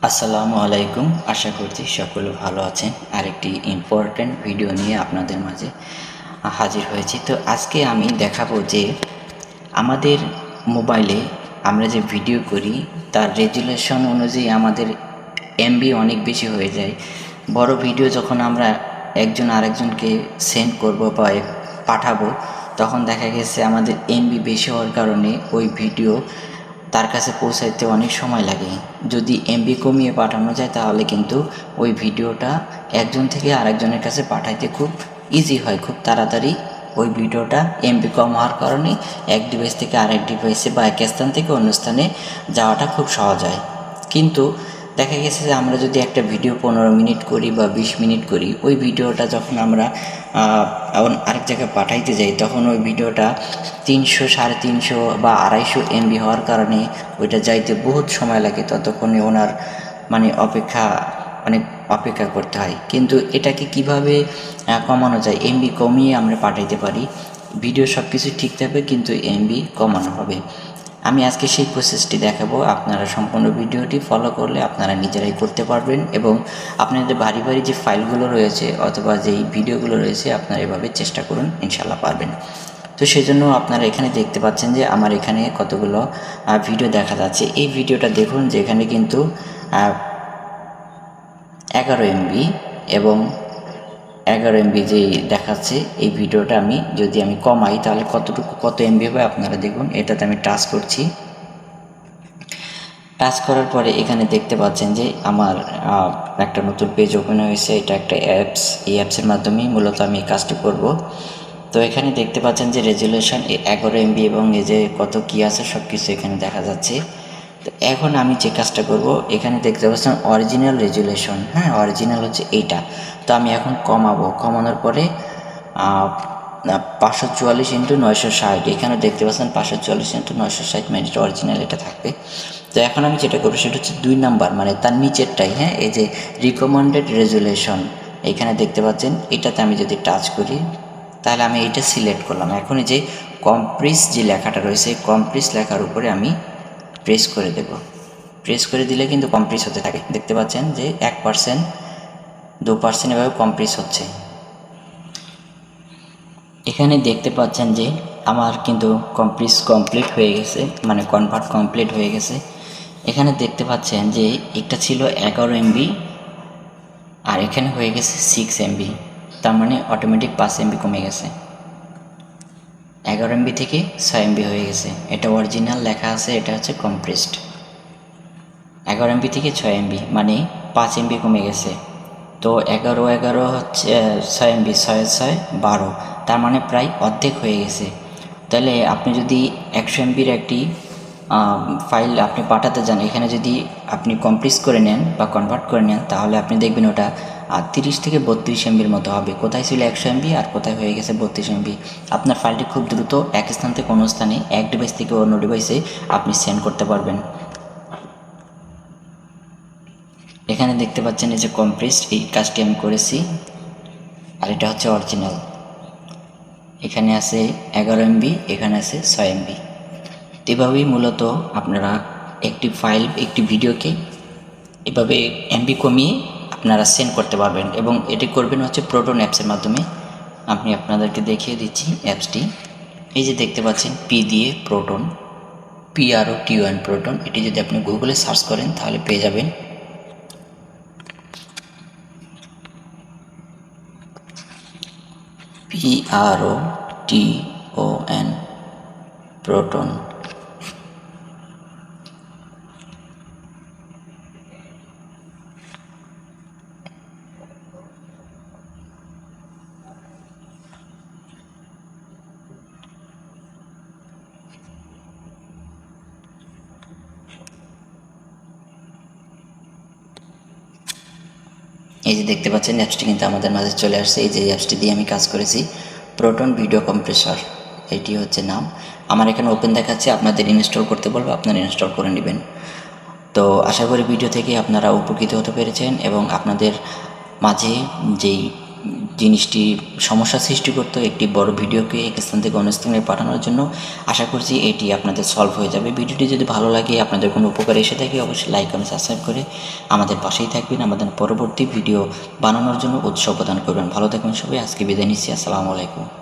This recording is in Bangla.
আসসালামু আলাইকুম। আশা করছি সকলে ভালো আছেন। আরেকটি ইম্পর্ট্যান্ট ভিডিও নিয়ে আপনাদের মাঝে হাজির হয়েছি। তো আজকে আমি দেখাবো যে আমাদের মোবাইলে আমরা যে ভিডিও করি, তার রেজুলেশন অনুযায়ী আমাদের এমবি অনেক বেশি হয়ে যায়। বড় ভিডিও যখন আমরা একজন আরেকজনকে সেন্ড করব বা পাঠাবো, তখন দেখা গেছে আমাদের এমবি বেশি হওয়ার কারণে ওই ভিডিও তার কাছে পৌঁছাইতে অনেক সময় লাগে। যদি এমবি কমিয়ে পাঠানো যায় তাহলে কিন্তু ওই ভিডিওটা একজন থেকে আরেকজনের কাছে পাঠাইতে খুব ইজি হয়, খুব তাড়াতাড়ি। ওই ভিডিওটা এমবি কম হওয়ার কারণে এক ডিভাইস থেকে আরেক ডিভাইসে বা এক স্থান থেকে অন্য স্থানে যাওয়াটা খুব সহজ হয়। কিন্তু দেখা গেছে যে আমরা যদি একটা ভিডিও পনেরো মিনিট করি বা বিশ মিনিট করি, ওই ভিডিওটা যখন আমরা আরেক জায়গায় পাঠাইতে যাই, তখন ওই ভিডিওটা তিনশো, সাড়ে তিনশো বা আড়াইশো এমবি হওয়ার কারণে ওইটা যাইতে বহুত সময় লাগে। ততক্ষণে ওনার মানে অপেক্ষা মানে অপেক্ষা করতে হয়। কিন্তু এটাকে কীভাবে কমানো যায়? এমবি কমিয়ে আমরা পাঠাইতে পারি। ভিডিও সব কিছু ঠিক থাকবে, কিন্তু এমবি কমানো হবে। আমি আজকে সেই প্রসেসটি দেখাবো। আপনারা সম্পূর্ণ ভিডিওটি ফলো করলে আপনারা নিজেরাই করতে পারবেন এবং আপনাদের বাড়ি বাড়ি যে ফাইলগুলো রয়েছে অথবা যেই ভিডিওগুলো রয়েছে আপনারা এভাবে চেষ্টা করুন ইনশাল্লাহ পারবেন। তো সেই জন্য আপনারা এখানে দেখতে পাচ্ছেন যে আমার এখানে কতগুলো ভিডিও দেখা যাচ্ছে। এই ভিডিওটা দেখুন যেখানে কিন্তু এগারো এমবি এবং এগারো এমবি যেই দেখাচ্ছে, এই ভিডিওটা আমি যদি আমি কমাই, তাহলে কতটুকু, কত এমবি হবে আপনারা দেখুন, এটাতে আমি টাচ করছি। টাচ করার পরে এখানে দেখতে পাচ্ছেন যে আমার একটা নতুন পেজ ওপেন হয়েছে, এটা একটা অ্যাপস এই অ্যাপসের মাধ্যমেই মূলত আমি এই কাজটি করব। তো এখানে দেখতে পাচ্ছেন যে রেজুলেশন এগারো এমবি এবং এই যে কত কি আছে সব কিছু এখানে দেখা যাচ্ছে। তো এখন আমি যে কাজটা করব, এখানে দেখতে পাচ্ছেন অরিজিনাল রেজুলেশন হ্যাঁ অরিজিনাল হচ্ছে এইটা। তো আমি এখন কমাবো। কমানোর পরে পাঁচশো চুয়াল্লিশ ইন্টু নয়শো ষাট। এখানে দেখতে পাচ্ছেন পাঁচশো চুয়াল্লিশ ইন্টু নয়শো ষাট মিনিট অরিজিনাল এটা থাকবে। তো এখন আমি যেটা করব, সেটা হচ্ছে দুই নাম্বার মানে তার নিচেরটাই। হ্যাঁ এই যে রিকমেন্ডেড রেজুলেশন এখানে দেখতে পাচ্ছেন, এটাতে আমি যদি টাচ করি, তাহলে আমি এইটা সিলেক্ট করলাম। এখন এই যে কমপ্রিস যে লেখাটা রয়েছে কমপ্রিস লেখার উপরে আমি প্রেস করে দেব। প্রেস করে দিলে কিন্তু কমপ্রিস হতে থাকে। দেখতে পাচ্ছেন যে এক পার্সেন্ট দু পার্সেন্ট এভাবে কমপ্রিস হচ্ছে। এখানে দেখতে পাচ্ছেন যে আমার কিন্তু কমপ্লিট কমপ্লিট হয়ে গেছে মানে কনভার্ট কমপ্লিট হয়ে গেছে। এখানে দেখতে পাচ্ছেন যে একটা ছিল এগারো এমবি আর এখানে হয়ে গেছে সিক্স এমবি তার মানে অটোমেটিক পাঁচ এমবি কমে গেছে। এগারো এমবি থেকে ছয় এমবি হয়ে গেছে। এটা অরিজিনাল লেখা আছে, এটা হচ্ছে কম্প্রেসড এগারো এমবি থেকে ছয় এমবি মানে পাঁচ এমবি কমে গেছে। তো এগারো এগারো হচ্ছে ছয় এমবি, ছয় ছয় বারো, তার মানে প্রায় অর্ধেক হয়ে গেছে। তাহলে আপনি যদি একশো এমবির একটি ফাইল আপনি পাঠাতে যান এখানে যদি আপনি কমপ্লিট করে নেন বা কনভার্ট করে নেন, তাহলে আপনি দেখবেন ওটা তিরিশ থেকে বত্রিশ এমবির মতো হবে। কোথায় ছিল একশো এমবি আর কোথায় হয়ে গেছে বত্রিশ এমবি আপনার ফাইলটি খুব দ্রুত এক স্থান থেকে অন্য স্থানে, এক ডিভাইস থেকে অন্য ডিভাইসে আপনি সেন্ড করতে পারবেন। এখানে দেখতে পাচ্ছেন এই যে কমপ্রেসড এই কাজটি আমি করেছি। আর এটা হচ্ছে অরিজিনাল এখানে আছে এগারো এমবি এখানে আছে ছয় এমবি এভাবেই মূলত আপনারা একটি ফাইল, একটি ভিডিওকে এভাবে এমবি কমিয়ে আপনারা সেন্ড করতে পারবেন এবং এটি করবেন হচ্ছে প্রোটন অ্যাপসের মাধ্যমে। আমি আপনাদেরকে দেখিয়ে দিচ্ছি অ্যাপসটি। এই যে দেখতে পাচ্ছেন, পি দিয়ে প্রোটন পিআরও টিউএন প্রোটন। এটি যদি আপনি গুগলে সার্চ করেন তাহলে পেয়ে যাবেন। P R O T O N proton. এই যে দেখতে পাচ্ছেন, অ্যাপসটি কিন্তু আমাদের মাঝে চলে আসছে। এই যে অ্যাপসটি দিয়ে আমি কাজ করেছি প্রোটন ভিডিও কম্প্রেসর এটি হচ্ছে নাম। আমার এখানে ওপেন দেখাচ্ছে, আপনাদের ইনস্টল করতে বলব, আপনারা ইনস্টল করে নেবেন। তো আশা করি ভিডিও থেকে আপনারা উপকৃত হতে পেরেছেন এবং আপনাদের মাঝে যেই জিনিসটি সমস্যা সৃষ্টি করতো, একটি বড় ভিডিওকে এক স্থান থেকে অন্য স্থানে পাঠানোর জন্য। আশা করছি এটি আপনাদের সলভ হয়ে যাবে। ভিডিওটি যদি ভালো লাগে, আপনাদের কোনো উপকার এসে থাকে, অবশ্যই লাইক এবং সাবস্ক্রাইব করে আমাদের পাশেই থাকবেন। আমাদের পরবর্তী ভিডিও বানানোর জন্য উৎসাহ প্রদান করবেন। ভালো থাকবেন সবাই। আজকে বিদায় নিচ্ছি। আসসালামু আলাইকুম।